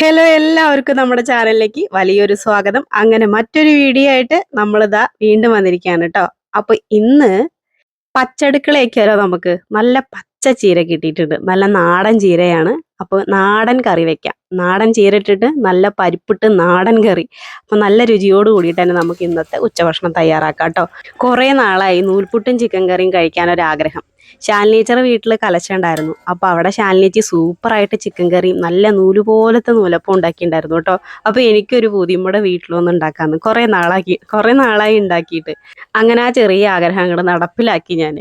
Hello എല്ലാവർക്കും നമ്മുടെ ചാനലിലേക്ക് വലിയൊരു സ്വാഗതം. അങ്ങനെ മറ്റൊരു വീഡിയോ ആയിട്ട് നമ്മളിതാ വീണ്ടും വന്നിരിക്കുകയാണ് കേട്ടോ. അപ്പൊ ഇന്ന് പച്ചടുക്കളയൊക്കെയാലോ നമുക്ക് നല്ല പച്ച ചീര കിട്ടിയിട്ടുണ്ട്. നല്ല നാടൻ ചീരയാണ്. അപ്പോൾ നാടൻ കറി വെക്കാം. നാടൻ ചീര ഇട്ടിട്ട് നല്ല പരിപ്പിട്ട് നാടൻ കറി. അപ്പൊ നല്ല രുചിയോട് കൂടിയിട്ട് തന്നെ നമുക്ക് ഇന്നത്തെ ഉച്ചഭക്ഷണം തയ്യാറാക്കാം കേട്ടോ. കുറേ നാളായി നൂൽപുട്ടും ചിക്കൻ കറിയും കഴിക്കാനൊരാഗ്രഹം ശാലിനീച്ചർ വീട്ടിൽ കലശുണ്ടായിരുന്നു അപ്പോൾ അവിടെ ശാലിനീച്ചി സൂപ്പറായിട്ട് ചിക്കൻ കറി നല്ല നൂൽ പോലത്തെ നൂലപ്പം ഉണ്ടാക്കിയിട്ടുണ്ടായിരുന്നു കേട്ടോ. അപ്പോൾ എനിക്കൊരു പൂതി നമ്മുടെ വീട്ടിലൊന്നും ഉണ്ടാക്കാമെന്ന് കുറേ നാളാക്കി കുറേ നാളായി ഉണ്ടാക്കിയിട്ട്. അങ്ങനെ ആ ചെറിയ ആഗ്രഹങ്ങൾ നടപ്പിലാക്കി ഞാൻ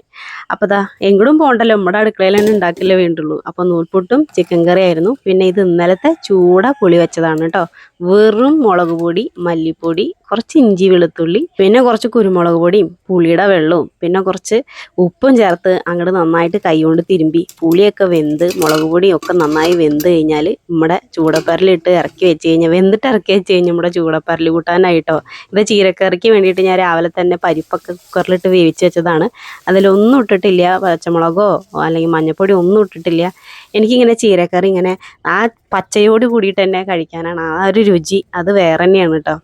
അപ്പോൾ ദാ എങ്ങോട്ടും പോകണ്ടല്ലോ നമ്മുടെ അടുക്കളയിൽ തന്നെ ഉണ്ടാക്കില്ലേ വേണ്ടുള്ളൂ. അപ്പോൾ നൂൽപുട്ടും ചിക്കൻ കറി ആയിരുന്നു. പിന്നെ ഇത് ഇന്നലത്തെ ചൂട പുളി വെച്ചതാണ് കേട്ടോ. വെറും മുളക് പൊടി മല്ലിപ്പൊടി കുറച്ച് ഇഞ്ചി വെളുത്തുള്ളി പിന്നെ കുറച്ച് കുരുമുളക് പൊടിയും പുളിയുടെ വെള്ളവും പിന്നെ കുറച്ച് ഉപ്പും ചേർത്ത് അങ്ങോട്ട് നന്നായിട്ട് കൈകൊണ്ട് തിരുമ്പി പുളിയൊക്കെ വെന്ത് മുളക് പൊടിയും ഒക്കെ നന്നായി വെന്ത് കഴിഞ്ഞാൽ നമ്മുടെ ചൂടപ്പരലിട്ട് ഇറക്കി വെച്ച് കഴിഞ്ഞാൽ വെന്തിട്ട് ഇറക്കി വെച്ച് കഴിഞ്ഞാൽ നമ്മുടെ ചൂടപ്പരൽ കൂട്ടാനായിട്ടോ? ഇത് ചീരക്കറിക്ക് വേണ്ടിയിട്ട് ഞാൻ രാവിലെ തന്നെ പരിപ്പൊക്കെ കുക്കറിലിട്ട് വേവിച്ച് വെച്ചതാണ്. അതിലൊന്നും ഇട്ടിട്ടില്ല പച്ചമുളകോ അല്ലെങ്കിൽ മഞ്ഞൾപ്പൊടി ഒന്നും ഇട്ടിട്ടില്ല. എനിക്കിങ്ങനെ ചീരക്കറി ഇങ്ങനെ ആ പച്ചയോട് കൂടിയിട്ട് തന്നെ കഴിക്കാനാണ്. ആ ഒരു രുചി അത് വേറെ തന്നെയാണ് കേട്ടോ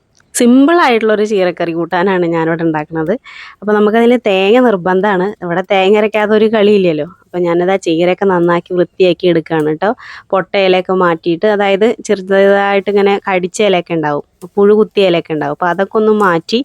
ഒരു ചീരക്കറി കൂട്ടാനാണ് ഞാനിവിടെ ഉണ്ടാക്കുന്നത് അപ്പോൾ നമുക്കതിൽ തേങ്ങ നിർബന്ധമാണ് ഇവിടെ തേങ്ങ അരയ്ക്കാതെ ഒരു കളിയില്ലല്ലോ. അപ്പോൾ ഞാനത് ആ ചീരയൊക്കെ നന്നാക്കി വൃത്തിയാക്കി എടുക്കുകയാണ് കേട്ടോ പൊട്ട ഇലയൊക്കെ മാറ്റിയിട്ട് അതായത് ചെറുതായിട്ട് ഇങ്ങനെ കടിച്ച ഇലയൊക്കെ ഉണ്ടാവും പുഴു കുത്തിയ ഇലയൊക്കെ ഉണ്ടാവും അപ്പോൾ അതൊക്കെ ഒന്ന് മാറ്റി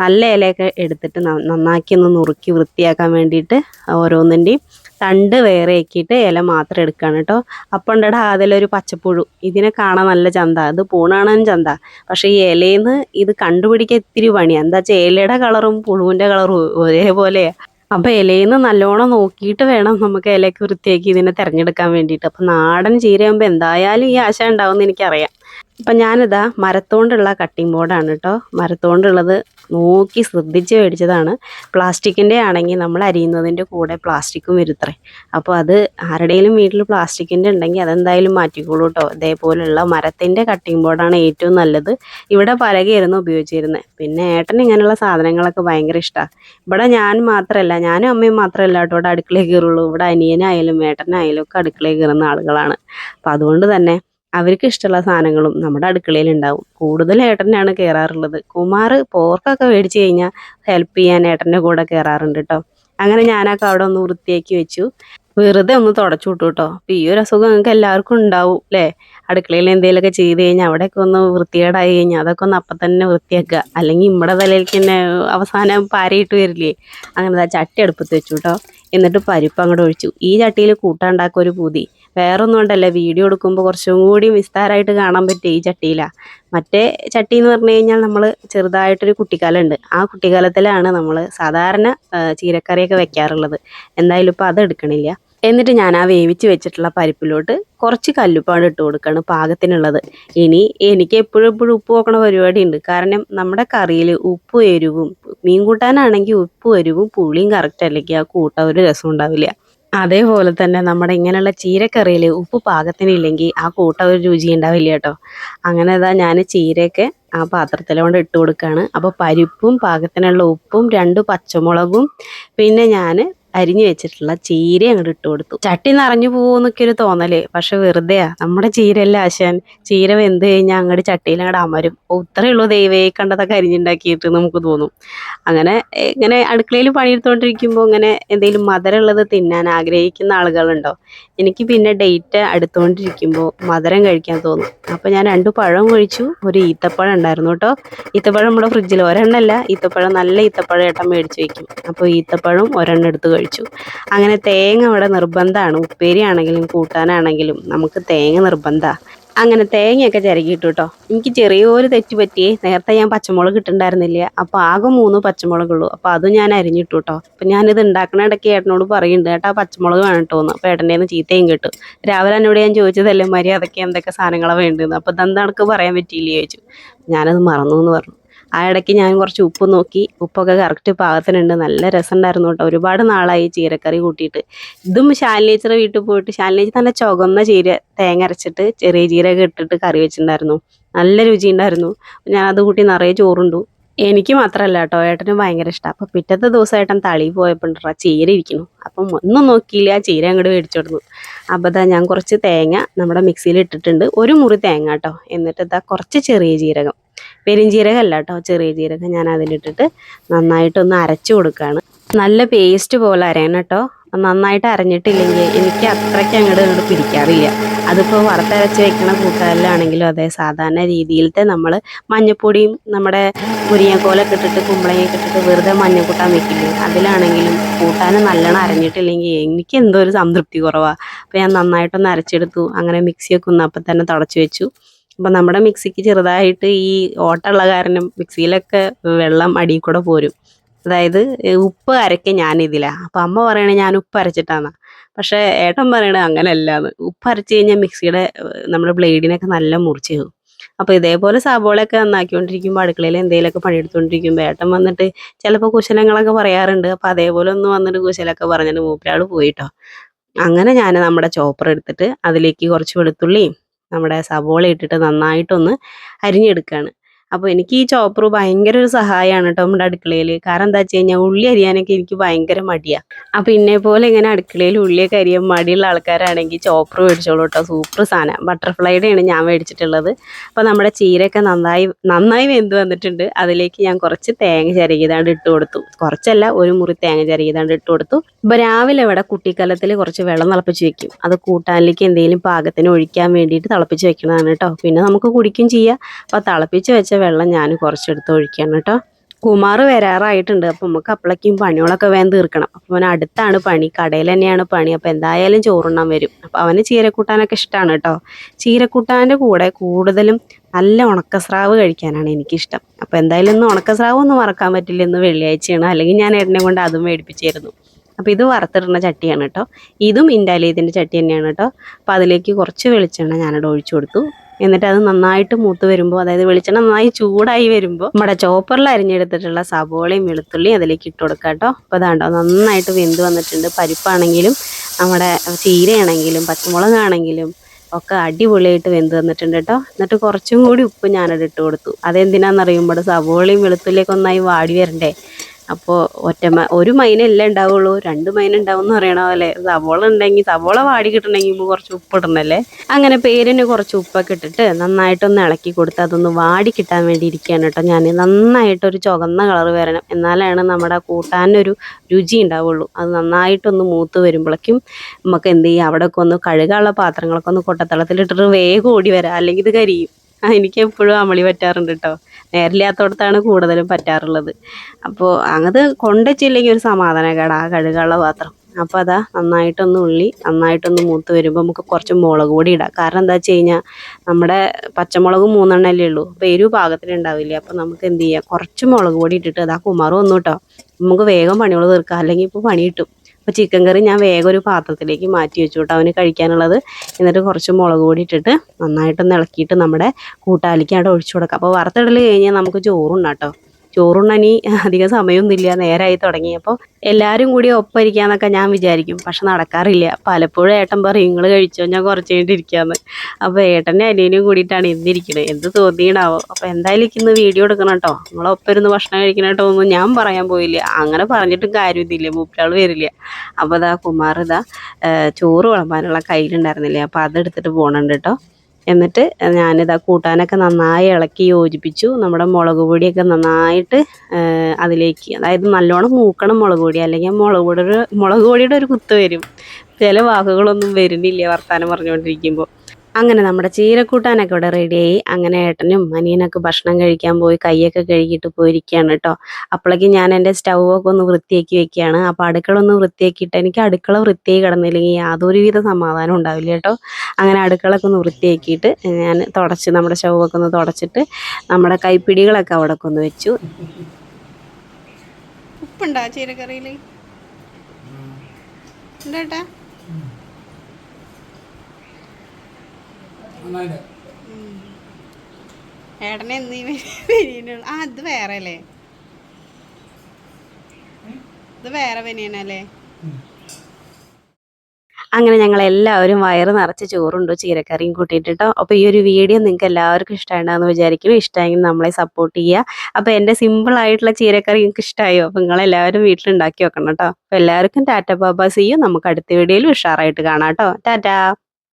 നല്ല ഇലയൊക്കെ എടുത്തിട്ട് നന്നാക്കി ഒന്ന് നുറുക്കി വൃത്തിയാക്കാൻ വേണ്ടിയിട്ട് ഓരോന്നിന്റെയും തണ്ട് വേറെ ആക്കിയിട്ട് ഇല മാത്രം എടുക്കുകയാണ് കേട്ടോ. അപ്പം ഉണ്ടടാ അതിലൊരു പച്ചപ്പുഴു. ഇതിനെ കാണാൻ നല്ല ചന്ത. അത് പൂണാണെന്ന് ചന്ത. പക്ഷേ ഈ ഇലയിന്ന് ഇത് കണ്ടുപിടിക്കാൻ ഇത്തിരി പണിയാണ് എന്താ വെച്ചാൽ ഇലയുടെ കളറും പുഴുവിന്റെ കളറും ഒരേപോലെയാണ് അപ്പം ഇലയിന്ന് നല്ലോണം നോക്കിയിട്ട് വേണം നമുക്ക് ഇലയ്ക്ക് വൃത്തിയാക്കി ഇതിനെ തിരഞ്ഞെടുക്കാൻ വേണ്ടിയിട്ട്. അപ്പം നാടൻ ചീരയാകുമ്പോൾ എന്തായാലും ഈ ആശ ഉണ്ടാവുമെന്ന് എനിക്കറിയാം. അപ്പം ഞാനിതാ മരത്തോണ്ടുള്ള കട്ടിംഗ് ബോർഡാണ് കേട്ടോ മരത്തോണ്ടുള്ളത് നോക്കി ശ്രദ്ധിച്ച് മേടിച്ചതാണ്. പ്ലാസ്റ്റിക്കിന്റെ ആണെങ്കിൽ നമ്മൾ അരിയുന്നതിന്റെ കൂടെ പ്ലാസ്റ്റിക്കും വരുത്രേ അപ്പോൾ അത് ആരുടെയും വീട്ടിൽ പ്ലാസ്റ്റിക്കിന്റെ ഉണ്ടെങ്കിൽ അതെന്തായാലും മാറ്റിക്കോളൂ കേട്ടോ ഇതേപോലുള്ള മരത്തിന്റെ കട്ടിംഗ് ബോർഡാണ് ഏറ്റവും നല്ലത്. ഇവിടെ പലകയായിരുന്നു ഉപയോഗിച്ചിരുന്നത് പിന്നെ ഏട്ടൻ ഇങ്ങനെയുള്ള സാധനങ്ങളൊക്കെ ഭയങ്കര ഇഷ്ടമാണ് ഇവിടെ ഞാൻ മാത്രമല്ല ഞാനും അമ്മയും മാത്രമല്ല കേട്ടോ ഇവിടെ അടുക്കളയിൽ കയറുള്ളൂ. ഇവിടെ അനിയനായാലും ഏട്ടനായാലും ഒക്കെ അടുക്കളയിൽ കയറുന്ന ആളുകളാണ്. അപ്പോൾ അതുകൊണ്ട് തന്നെ അവർക്ക് ഇഷ്ടമുള്ള സാധനങ്ങളും നമ്മുടെ അടുക്കളയിൽ ഉണ്ടാവും കൂടുതൽ ഏട്ടനാണ് കയറാറുള്ളത് കുമാർ പോർക്കൊക്കെ മേടിച്ച് കഴിഞ്ഞാൽ ഹെൽപ്പ് ചെയ്യാൻ ഏട്ടന്റെ കൂടെ കയറാറുണ്ട് കേട്ടോ അങ്ങനെ ഞാനൊക്കെ അവിടെ ഒന്ന് വൃത്തിയാക്കി വെച്ചു. വെറുതെ ഒന്ന് തുടച്ചു വിട്ടു കേട്ടോ അപ്പം ഈ ഒരു അസുഖം നിങ്ങൾക്ക് എല്ലാവർക്കും ഉണ്ടാവും അല്ലേ അടുക്കളയിൽ എന്തെങ്കിലുമൊക്കെ ചെയ്ത് കഴിഞ്ഞാൽ അവിടെയൊക്കെ ഒന്ന് വൃത്തികേടായി കഴിഞ്ഞാൽ അതൊക്കെ ഒന്ന് അപ്പം തന്നെ വൃത്തിയാക്കുക. അല്ലെങ്കിൽ നമ്മുടെ തലയിലേക്ക് തന്നെ അവസാനം പാരയിട്ട് വരില്ലേ? അങ്ങനെ ചട്ടി അടുപ്പത്ത് വെച്ചു കേട്ടോ എന്നിട്ട് പരിപ്പ് അങ്ങോട്ട് ഒഴിച്ചു. ഈ ചട്ടിയിൽ കൂട്ടാണ്ടാക്കുക ഒരു പൂതി. വേറൊന്നും കൊണ്ടല്ല വീഡിയോ എടുക്കുമ്പോൾ കുറച്ചും കൂടി വിസ്താരമായിട്ട് കാണാൻ പറ്റും ഈ ചട്ടിയില. മറ്റേ ചട്ടി എന്ന് പറഞ്ഞു കഴിഞ്ഞാൽ നമ്മൾ ചെറുതായിട്ടൊരു കുട്ടിക്കാലമുണ്ട് ആ കുട്ടിക്കാലത്തിലാണ് നമ്മൾ സാധാരണ ചീരക്കറിയൊക്കെ വെക്കാറുള്ളത്. എന്തായാലും ഇപ്പോൾ അത് എടുക്കണില്ല. എന്നിട്ട് ഞാൻ ആ വേവിച്ച് വെച്ചിട്ടുള്ള പരിപ്പിലോട്ട് കുറച്ച് കല്ലുപ്പാണ് ഇട്ട് കൊടുക്കുകയാണ് പാകത്തിനുള്ളത്. ഇനി എനിക്ക് എപ്പോഴും എപ്പോഴും ഉപ്പ് നോക്കണ പരിപാടി ഉണ്ട്. കാരണം നമ്മുടെ കറിയിൽ ഉപ്പും എരിവും മീൻ കൂട്ടാനാണെങ്കിൽ ഉപ്പും എരിവും പുളിയും കറക്റ്റ് അല്ലെങ്കിൽ ആ കൂട്ടാൻ ഒരു രസം ഉണ്ടാവില്ല. അതേപോലെ തന്നെ നമ്മുടെ ഇങ്ങനെയുള്ള ചീരക്കറിയിൽ ഉപ്പ് പാകത്തിനില്ലെങ്കിൽ ആ കൂട്ട ഒരു രുചി ഉണ്ടാവില്ല കേട്ടോ. അങ്ങനെ ഇതാ ഞാൻ ചീരയൊക്കെ ആ പാത്രത്തിലോണ്ട് ഇട്ട് കൊടുക്കുകയാണ് അപ്പോൾ പരിപ്പും പാകത്തിനുള്ള ഉപ്പും രണ്ട് പച്ചമുളകും പിന്നെ ഞാൻ അരിഞ്ഞു വെച്ചിട്ടുള്ള ചീര അങ്ങോട്ട് ഇട്ട് കൊടുത്തു. ചട്ടി നിറഞ്ഞു പോകുന്നൊക്കെ ഒരു തോന്നൽ. പക്ഷെ വെറുതെയാ. നമ്മുടെ ചീരയല്ല ആശാൻ? ചീര വെന്ത് കഴിഞ്ഞാൽ അങ്ങോട്ട് ചട്ടിയിൽ അങ്ങോട്ട് അമരും. ഉത്രേ ഉള്ളൂ ദൈവേ കണ്ടതൊക്കെ അരിഞ്ഞുണ്ടാക്കിയിട്ട് നമുക്ക് തോന്നും. അങ്ങനെ ഇങ്ങനെ അടുക്കളയിൽ പണിയെടുത്തോണ്ടിരിക്കുമ്പോൾ ഇങ്ങനെ എന്തെങ്കിലും മധുരമുള്ളത് തിന്നാൻ ആഗ്രഹിക്കുന്ന ആളുകളുണ്ടോ? എനിക്ക് പിന്നെ ഡേറ്റ് അടുത്തുകൊണ്ടിരിക്കുമ്പോൾ മധുരം കഴിക്കാൻ തോന്നും. അപ്പോൾ ഞാൻ രണ്ട് പഴം കഴിച്ചു ഒരു ഈത്തപ്പഴം ഉണ്ടായിരുന്നു കേട്ടോ. ഈത്തപ്പഴം നമ്മുടെ ഫ്രിഡ്ജിൽ ഒരെണ്ണമല്ല ഈത്തപ്പഴം നല്ല ഈത്തപ്പഴം ഏട്ടൻ മേടിച്ച് വയ്ക്കും അപ്പോൾ ഈത്തപ്പഴം ഒരെണ്ണം എടുത്ത് കഴിച്ചു. അങ്ങനെ തേങ്ങ അവിടെ നിർബന്ധമാണ് ഉപ്പേരി ആണെങ്കിലും കൂട്ടാനാണെങ്കിലും നമുക്ക് തേങ്ങ നിർബന്ധമാണ് അങ്ങനെ തേങ്ങയൊക്കെ ചിരകിയിട്ടു കേട്ടോ എനിക്ക് ചെറിയൊരു തെറ്റ് പറ്റിയേ. നേരത്തെ ഞാൻ പച്ചമുളക് ഇട്ടുണ്ടായിരുന്നില്ല അപ്പോൾ ആകെ മൂന്ന് പച്ചമുളകുള്ളൂ. അപ്പോൾ അതും ഞാൻ അരിഞ്ഞിട്ടു കേട്ടോ അപ്പം ഞാനിത് ഉണ്ടാക്കണ ഇടയ്ക്ക് ഏട്ടനോട് പറയുന്നുണ്ട് ഏട്ടാ പച്ചമുളക് വേണം കേട്ടോ എന്ന്. അപ്പോൾ ഏട്ടന്റെ ചീത്തയും കിട്ടും. രാവിലെ എന്നോട് ഞാൻ ചോദിച്ചതല്ലേ മര്യാദയ്ക്ക് എന്തൊക്കെ സാധനങ്ങളാണ് വേണ്ടതെന്ന് അപ്പോൾ ഇതെന്താ പറയാൻ പറ്റിയില്ലേ ചോദിച്ചു. ഞാനത് മറന്നു എന്ന് പറഞ്ഞു. ആ ഇടയ്ക്ക് ഞാൻ കുറച്ച് ഉപ്പ് നോക്കി. ഉപ്പൊക്കെ കറക്റ്റ് പാകത്തിനുണ്ട്. നല്ല രസമുണ്ടായിരുന്നു കേട്ടോ. ഒരുപാട് നാളായി ചീരക്കറി കൂട്ടിയിട്ട്. ഇതും ശാലിനേച്ചറെ വീട്ടിൽ പോയിട്ട് ശാലിനേച്ചർ നല്ല ചുവന്ന ചീര തേങ്ങ അരച്ചിട്ട് ചെറിയ ചീരൊക്കെ ഇട്ടിട്ട് കറി വെച്ചിട്ടുണ്ടായിരുന്നു. നല്ല രുചി ഉണ്ടായിരുന്നു ഞാൻ അത് കൂട്ടി നിറയെ ചോറുണ്ടു. എനിക്ക് മാത്രമല്ല കേട്ടോ. ഏട്ടനും ഭയങ്കര ഇഷ്ടമാണ് അപ്പോൾ പിറ്റത്തെ ദിവസം ഏട്ടൻ തളി പോയപ്പോണ്ടാ ചീര ഇരിക്കുന്നു. അപ്പം ഒന്നും നോക്കിയില്ല ആ ചീര അങ്ങോട്ട് മേടിച്ചു കൊടുത്തു. അപ്പോൾ ഞാൻ കുറച്ച് തേങ്ങ നമ്മുടെ മിക്സിയിൽ ഇട്ടിട്ടുണ്ട്. ഒരു മുറി തേങ്ങ കേട്ടോ. എന്നിട്ട് ഇതാ കുറച്ച് ചെറിയ ജീരകം. പെരുംജീരകം അല്ല കേട്ടോ ചെറിയ ജീരകം ഞാൻ അതിലിട്ടിട്ട് നന്നായിട്ടൊന്ന് അരച്ചു കൊടുക്കുകയാണ് നല്ല പേസ്റ്റ് പോലെ അരയണം കേട്ടോ നന്നായിട്ട് അരഞ്ഞിട്ടില്ലെങ്കിൽ എനിക്ക് അത്രയ്ക്ക് അങ്ങോട്ട് അങ്ങോട്ട് പിടിക്കാറില്ല. അതിപ്പോൾ വറുത്തരച്ച് വെക്കണ കൂട്ടുകാരിലാണെങ്കിലും അതെ സാധാരണ രീതിയിലത്തെ നമ്മൾ മഞ്ഞപ്പൊടിയും നമ്മുടെ മുരിങ്ങക്കോലൊക്കെ ഇട്ടിട്ട് കുമ്പളങ്ങയൊക്കെ ഇട്ടിട്ട് വെറുതെ മഞ്ഞക്കൂട്ടാൻ വെക്കില്ലേ? അതിലാണെങ്കിലും കൂട്ടാൻ നല്ലോണം അരഞ്ഞിട്ടില്ലെങ്കിൽ എനിക്ക് എന്തോ ഒരു സംതൃപ്തി കുറവാണ് അപ്പോൾ ഞാൻ നന്നായിട്ടൊന്ന് അരച്ചെടുത്തു. അങ്ങനെ മിക്സിയൊക്കെ ഒന്ന് അപ്പം തന്നെ തുടച്ച് വെച്ചു. അപ്പോൾ നമ്മുടെ മിക്സിക്ക് ചെറുതായിട്ട് ഈ ഓട്ടമുള്ള കാരണം മിക്സിയിലൊക്കെ വെള്ളം അടിയിൽ കൂടെ പോരും. അതായത് ഉപ്പ് അരയ്ക്കാൻ ഞാനിതിലാണ് അപ്പം അമ്മ പറയണേ ഞാൻ ഉപ്പ് അരച്ചിട്ടാണ് പക്ഷേ ഏട്ടൻ പറയണത് അങ്ങനെയല്ലാന്ന് ഉപ്പ് അരച്ച് കഴിഞ്ഞാൽ മിക്സിയുടെ നമ്മുടെ ബ്ലേഡിനൊക്കെ നല്ല മുറിച്ച് പോകും അപ്പോൾ ഇതേപോലെ സബോളൊക്കെ നന്നാക്കിക്കൊണ്ടിരിക്കുമ്പോൾ അടുക്കളയിൽ എന്തെങ്കിലുമൊക്കെ പണിയെടുത്തുകൊണ്ടിരിക്കുമ്പോൾ ഏട്ടൻ വന്നിട്ട് ചിലപ്പോൾ കുശലങ്ങളൊക്കെ പറയാറുണ്ട്. അപ്പോൾ അതേപോലെ ഒന്ന് വന്നിട്ട് കുശലൊക്കെ പറഞ്ഞിട്ട് മൂപ്പരാൾ പോയിട്ടോ. അങ്ങനെ ഞാൻ നമ്മുടെ ചോപ്പർ എടുത്തിട്ട് അതിലേക്ക് കുറച്ച് വെളുത്തുള്ളിയും നമ്മുടെ സവോള ഇട്ടിട്ട് നന്നായിട്ടൊന്ന് അരിഞ്ഞെടുക്കുകയാണ് അപ്പോൾ എനിക്ക് ഈ ചോപ്പർ ഭയങ്കര ഒരു സഹായമാണ് കേട്ടോ നമ്മുടെ അടുക്കളയിൽ കാരണം എന്താ വെച്ച് കഴിഞ്ഞാൽ ഉള്ളി അരിയാനൊക്കെ എനിക്ക് ഭയങ്കര മടിയാണ് അപ്പോൾ ഇന്നെ പോലെ ഇങ്ങനെ അടുക്കളയിൽ ഉള്ളിയൊക്കെ അരിയാൻ മടിയുള്ള ആൾക്കാരാണെങ്കിൽ ചോപ്പർ മേടിച്ചോളൂ കേട്ടോ സൂപ്പർ സാധനം. ബട്ടർഫ്ലൈയുടെയാണ് ഞാൻ മേടിച്ചിട്ടുള്ളത്. അപ്പോൾ നമ്മുടെ ചീരയൊക്കെ നന്നായി നന്നായി വെന്ത് വന്നിട്ടുണ്ട്. അതിലേക്ക് ഞാൻ കുറച്ച് തേങ്ങ ചിരകിയതാണ്ട് ഇട്ട് കൊടുത്തു. കുറച്ചല്ല ഒരു മുറി തേങ്ങ ചിരകിയതാണ്ട് ഇട്ട് കൊടുത്തു. ഇപ്പോൾ രാവിലെ ഇവിടെ കുട്ടിക്കാലത്തിൽ കുറച്ച് വെള്ളം തിളപ്പിച്ച് വെക്കും. അത് കൂട്ടാനിലേക്ക് എന്തെങ്കിലും പാകത്തിന് ഒഴിക്കാൻ വേണ്ടിയിട്ട് തിളപ്പിച്ച് വെക്കുന്നതാണ് കേട്ടോ പിന്നെ നമുക്ക് കുടിക്കും ചെയ്യാം. അപ്പോൾ തിളപ്പിച്ച് വെച്ച വെള്ളം ഞാൻ കുറച്ചെടുത്ത് ഒഴിക്കുകയാണ് കേട്ടോ. കുമാർ വരാറായിട്ടുണ്ട്. അപ്പം നമുക്ക് അപ്പളേക്കും പണികളൊക്കെ വേഗം തീർക്കണം. അപ്പം അവൻ അടുത്താണ് പണി. കടയിൽ തന്നെയാണ് പണി. അപ്പം എന്തായാലും ചോറുണ്ണാൻ വരും. അപ്പം അവന് ചീരക്കൂട്ടാനൊക്കെ ഇഷ്ടമാണ് കേട്ടോ. ചീരക്കൂട്ടാന്റെ കൂടെ കൂടുതലും നല്ല ഉണക്കസ്രാവ് കഴിക്കാനാണ് എനിക്കിഷ്ടം. അപ്പോൾ എന്തായാലും ഇന്ന് ഉണക്കസ്രാവ് ഒന്നും മറക്കാൻ പറ്റില്ല. ഇന്ന് വെള്ളിയാഴ്ചയാണ്. അല്ലെങ്കിൽ ഞാൻ എണ്ണ കൊണ്ട് അതും മേടിപ്പിച്ചായിരുന്നു അപ്പോൾ ഇത് വറുത്തിടുന്ന ചട്ടിയാണ് കേട്ടോ ഇതും ഇൻഡാലിയത്തിന്റെ ചട്ടി തന്നെയാണ് കേട്ടോ അപ്പോൾ അതിലേക്ക് കുറച്ച് വെളിച്ചെണ്ണ ഞാനവിടെ ഒഴിച്ചു കൊടുത്തു. എന്നിട്ട് അത് നന്നായിട്ട് മൂത്ത് വരുമ്പോൾ അതായത് വെളിച്ചെണ്ണ നന്നായി ചൂടായി വരുമ്പോൾ നമ്മുടെ ചോപ്പറിൽ അരിഞ്ഞെടുത്തിട്ടുള്ള സബോളയും വെളുത്തുള്ളിയും അതിലേക്ക് ഇട്ട് കൊടുക്കുക കേട്ടോ അപ്പോൾ അതാണ്ടോ നന്നായിട്ട് വെന്ത് വന്നിട്ടുണ്ട്. പരിപ്പാണെങ്കിലും നമ്മുടെ ചീരയാണെങ്കിലും പച്ചമുളകാണെങ്കിലും ഒക്കെ അടിപൊളിയായിട്ട് വെന്ത് വന്നിട്ടുണ്ട് കേട്ടോ എന്നിട്ട് കുറച്ചും കൂടി ഉപ്പ് ഞാനത് ഇട്ട് കൊടുത്തു. അതെന്തിനാണെന്നറിയുമ്പോൾ സബോളയും വെളുത്തുള്ളിയൊക്കെ ഒന്നായി വാടി വരണ്ടേ? അപ്പോൾ ഒറ്റ ഒരു മൈനല്ലേ ഉണ്ടാവുള്ളൂ. രണ്ട് മൈന ഉണ്ടാവും എന്ന് പറയണ പോലെ സവോള ഉണ്ടെങ്കിൽ സവോള വാടി കിട്ടണമെങ്കിൽ കുറച്ച് ഉപ്പ് ഇടണല്ലേ അങ്ങനെ പേരിന് കുറച്ച് ഉപ്പൊക്കെ ഇട്ടിട്ട് നന്നായിട്ടൊന്ന് ഇളക്കി കൊടുത്ത് അതൊന്ന് വാടി കിട്ടാൻ വേണ്ടി ഇരിക്കുകയാണ് കേട്ടോ ഞാൻ നന്നായിട്ടൊരു ചുവന്ന കളർ വരണം. എന്നാലാണ് നമ്മുടെ കൂട്ടാനൊരു രുചി ഉണ്ടാവുള്ളൂ. അത് നന്നായിട്ടൊന്ന് മൂത്ത് വരുമ്പോഴേക്കും നമുക്ക് എന്ത് ചെയ്യുക അവിടെയൊക്കെ ഒന്ന് കഴുകാനുള്ള പാത്രങ്ങളൊക്കെ ഒന്ന് കൊട്ടത്തളത്തിലിട്ടിട്ട് വേഗം ഓടി വരാം. അല്ലെങ്കിൽ ഇത് കരിയും. എനിക്ക് എപ്പോഴും അമളി പറ്റാറുണ്ട് കേട്ടോ നേരില്ലാത്തടത്താണ് കൂടുതലും പറ്റാറുള്ളത്. അപ്പോൾ അങ്ങത് കൊണ്ടുവച്ചില്ലെങ്കിൽ ഒരു സമാധാനക്കേടാ ആ കഴുകാനുള്ള പാത്രം. അപ്പോൾ അതാ നന്നായിട്ടൊന്ന് ഉള്ളി നന്നായിട്ടൊന്ന് മൂത്ത് വരുമ്പോൾ നമുക്ക് കുറച്ച് മുളക് പൊടി ഇടാം. കാരണം എന്താ വെച്ച് കഴിഞ്ഞാൽ നമ്മുടെ പച്ചമുളക് മൂന്നെണ്ണല്ലേ ഉള്ളൂ. അപ്പോൾ എരിവ് പാകത്തിന് ഉണ്ടാവില്ല അപ്പോൾ നമുക്ക് എന്ത് ചെയ്യാം? കുറച്ച് മുളക് പൊടി ഇട്ടിട്ട് അതാ കുമാറ് വന്നു കേട്ടോ നമുക്ക് വേഗം പണികൾ തീർക്കാം. അല്ലെങ്കിൽ ഇപ്പോൾ പണി കിട്ടും. അപ്പോൾ ചിക്കൻ കറി ഞാൻ വേഗം ഒരു പാത്രത്തിലേക്ക് മാറ്റി വെച്ചു കേട്ടോ അവന് കഴിക്കാനുള്ളത്. എന്നിട്ട് കുറച്ച് മുളക് പൊടി ഇട്ടിട്ട് നന്നായിട്ടൊന്ന് ഇളക്കിയിട്ട് നമ്മുടെ കൂട്ടാലിക്ക് അവിടെ ഒഴിച്ചു കൊടുക്കാം അപ്പോൾ വറുത്തിടൽ കഴിഞ്ഞാൽ നമുക്ക് ചോറുണ്ണാട്ടോ ചോറുണ്ണാനി അധികം സമയമൊന്നുമില്ല നേരമായി തുടങ്ങി. അപ്പോൾ എല്ലാവരും കൂടി ഒപ്പരിക്കാന്നൊക്കെ ഞാൻ വിചാരിക്കും. പക്ഷെ നടക്കാറില്ല. പലപ്പോഴും ഏട്ടൻ പറയും നിങ്ങൾ കഴിച്ചോ? ഞാൻ കുറച്ച് കഴിഞ്ഞിട്ട് ഇരിക്കാന്ന്. അപ്പോൾ ഏട്ടന്റെ അനിയനും കൂടിയിട്ടാണ് ഇന്നിരിക്കുന്നത് എന്ത് തോന്നിയിടാവോ. അപ്പോൾ എന്തായാലും ഇന്ന് വീഡിയോ എടുക്കണം കേട്ടോ. നിങ്ങളൊപ്പം ഇരുന്ന് ഭക്ഷണം കഴിക്കണം കേട്ടോ ഒന്നും ഞാൻ പറയാൻ പോയില്ല. അങ്ങനെ പറഞ്ഞിട്ടും കാര്യമൊന്നുമില്ല മൂപ്പരാൾ വരില്ല. അപ്പോൾ ഇതാ കുമാർ ഇതാ ചോറ് വിളമ്പാനുള്ള കയ്യിലുണ്ടായിരുന്നില്ലേ? അപ്പോൾ അതെടുത്തിട്ട് പോകണുണ്ട് കേട്ടോ. എന്നിട്ട് ഞാനിതാ കൂട്ടാനൊക്കെ നന്നായി ഇളക്കി യോജിപ്പിച്ചു. നമ്മുടെ മുളക് പൊടിയൊക്കെ നന്നായിട്ട് അതിലേക്ക് അതായത് നല്ലോണം മൂക്കണം മുളക് പൊടി. അല്ലെങ്കിൽ മുളക് പൊടിയുടെ മുളക് പൊടിയുടെ ഒരു കുത്ത് വരും. ചില വാക്കുകളൊന്നും വരുന്നില്ല വർത്താനം പറഞ്ഞുകൊണ്ടിരിക്കുമ്പോൾ. അങ്ങനെ നമ്മുടെ ചീരക്കൂട്ടാനൊക്കെ ഇവിടെ റെഡിയായി അങ്ങനെ ഏട്ടനും അനിയനൊക്കെ ഭക്ഷണം കഴിക്കാൻ പോയി കൈയൊക്കെ കഴുകിയിട്ട് പോയിരിക്കുകയാണ് കേട്ടോ. അപ്പോഴേക്കും ഞാൻ എന്റെ സ്റ്റൗവൊക്കെ ഒന്ന് വൃത്തിയാക്കി വെക്കുകയാണ്. അപ്പോൾ അടുക്കള ഒന്ന് വൃത്തിയാക്കിയിട്ട് എനിക്ക് അടുക്കള വൃത്തിയായി കിടന്നില്ലെങ്കിൽ യാതൊരുവിധ സമാധാനം ഉണ്ടാവില്ല കേട്ടോ. അങ്ങനെ അടുക്കളൊക്കെ ഒന്ന് വൃത്തിയാക്കിയിട്ട് ഞാൻ തുടച്ച് നമ്മുടെ സ്റ്റൗവൊക്കെ ഒന്ന് തുടച്ചിട്ട് നമ്മുടെ കൈപ്പിടികളൊക്കെ അവിടെ ഒന്ന് വെച്ചു. ഉപ്പുണ്ടോ ചീരക്കറിയിൽ ഉണ്ടേട്ടാ ഏട്ടനെ എന്നീ ബനിയനുള്ള ആ ഇത് വേറെ അല്ലേ ഇത് വേറെ ബനിയനല്ലേ അങ്ങനെ ഞങ്ങൾ എല്ലാവരും വയറ് നിറച്ച് ചോറുണ്ടോ ചീരക്കറിയും കൂട്ടിയിട്ട് ട്ടോ അപ്പോൾ ഈ ഒരു വീഡിയോ നിങ്ങൾക്ക് എല്ലാവർക്കും ഇഷ്ടമായിട്ടുണ്ടെന്ന് വിചാരിക്കുന്നു. ഇഷ്ടമെങ്കിൽ നമ്മളെ സപ്പോർട്ട് ചെയ്യുക. അപ്പോൾ എന്റെ സിമ്പിൾ ആയിട്ടുള്ള ചീരക്കറി നിങ്ങൾക്ക് ഇഷ്ടമായോ? അപ്പോൾ നിങ്ങളെല്ലാവരും വീട്ടിലുണ്ടാക്കി വെക്കണം കേട്ടോ. അപ്പോൾ എല്ലാവർക്കും ടാറ്റ ബാബാ സിയും. നമുക്ക് അടുത്ത വീഡിയോയിൽ ഉഷാറായിട്ട് കാണാം കേട്ടോ. ടാറ്റാ.